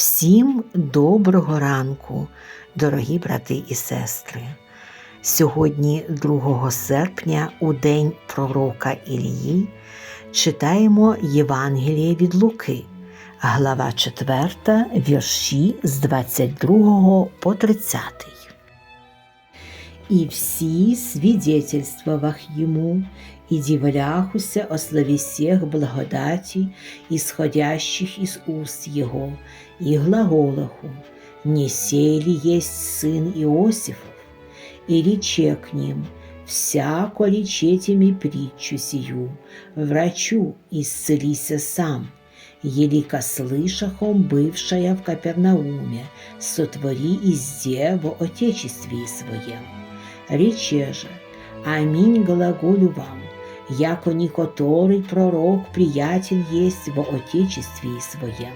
Всім доброго ранку, дорогі брати і сестри. Сьогодні, 2 серпня, у день пророка Ілії, читаємо Євангеліє від Луки, глава 4, вірші з 22 по 30 И все, свидетельствовав ему и дивляхуся о славе всех благодати, исходящих из уст его, и глаголаху, не сей ли есть сын Иосифов, и рече к ним, всяко речете ми притчу сию, врачу исцелися сам, елика слышахом бывшая в Капернауме, сотвори изде во отечестве своем. Рече же, аминь глаголю вам, яко никоторый пророк приятель есть во отечестве своем.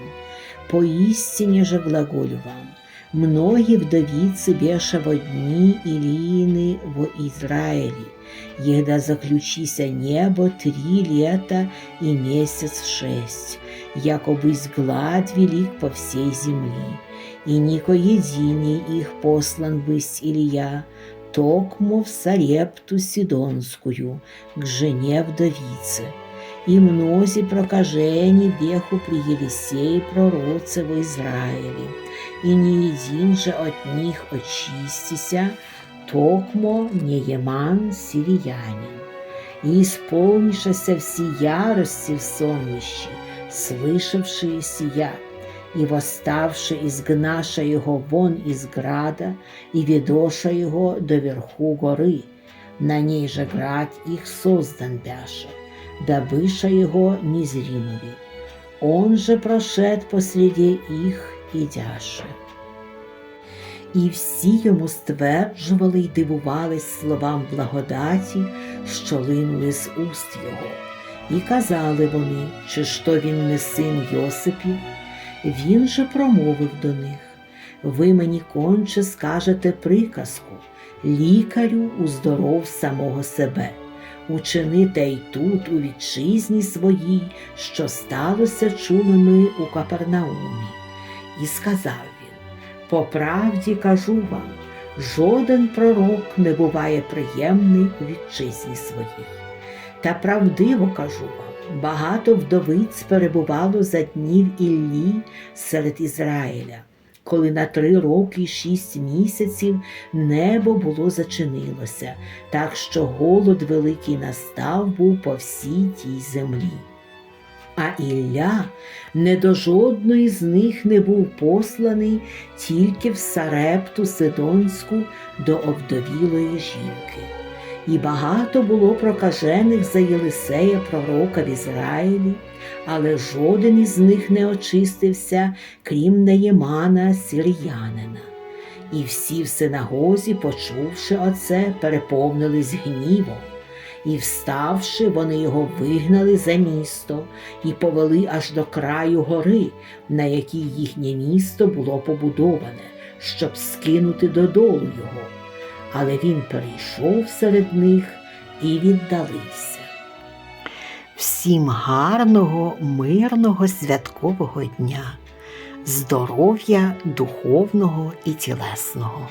Поистине же глаголю вам, многие вдовицы беша во дни Илиины во Израиле, егда заключися небо три лета и месяц шесть, якобы глад велик по всей земли, и нико единий их послан бысть Илья, токмо в Сарепту Сидонскую, к жене вдовице. И мнози прокажени беху при Елисее пророце в Израиле, и не един же от них очистися, токмо Нееман сириянин. И исполнишься все ярости в сонмищи, слышавшие сия, и восставши изгнаша его вон из града, и ведоша его до верху горы, на ней же град их создан бяше, добыша его незримови. Он же прошед посреди их ідяше. І всі йому стверджували й дивувались словам благодаті, що линули з уст його, і казали вони, чи то він не син Йосипів. Він же промовив до них Ви мені конче скажете приказку, лікарю уздоров самого себе, учини те й тут, у вітчизні своїй, що сталося чули ми у Капернаумі. І сказав він По правді кажу вам, жоден пророк не буває приємний у вітчизні своїй. Та правдиво кажу вам, багато вдовиць перебувало за днів Іллі серед Ізраїля, коли на три роки і шість місяців небо було зачинилося, так що голод великий настав був по всій тій землі. А Ілля не до жодної з них не був посланий тільки в Сарепту Сидонську до овдовілої жінки. І багато було прокажених за Єлисея пророка в Ізраїлі, але жоден із них не очистився, крім Неємана сиріянина. І всі в синагозі, почувши оце, переповнились гнівом. І, вставши, вони його вигнали за місто і повели аж до краю гори, на якій їхнє місто було побудоване, щоб скинути додолу його але він перейшов серед них і віддалився. Всім гарного, мирного святкового дня, здоров'я духовного і тілесного.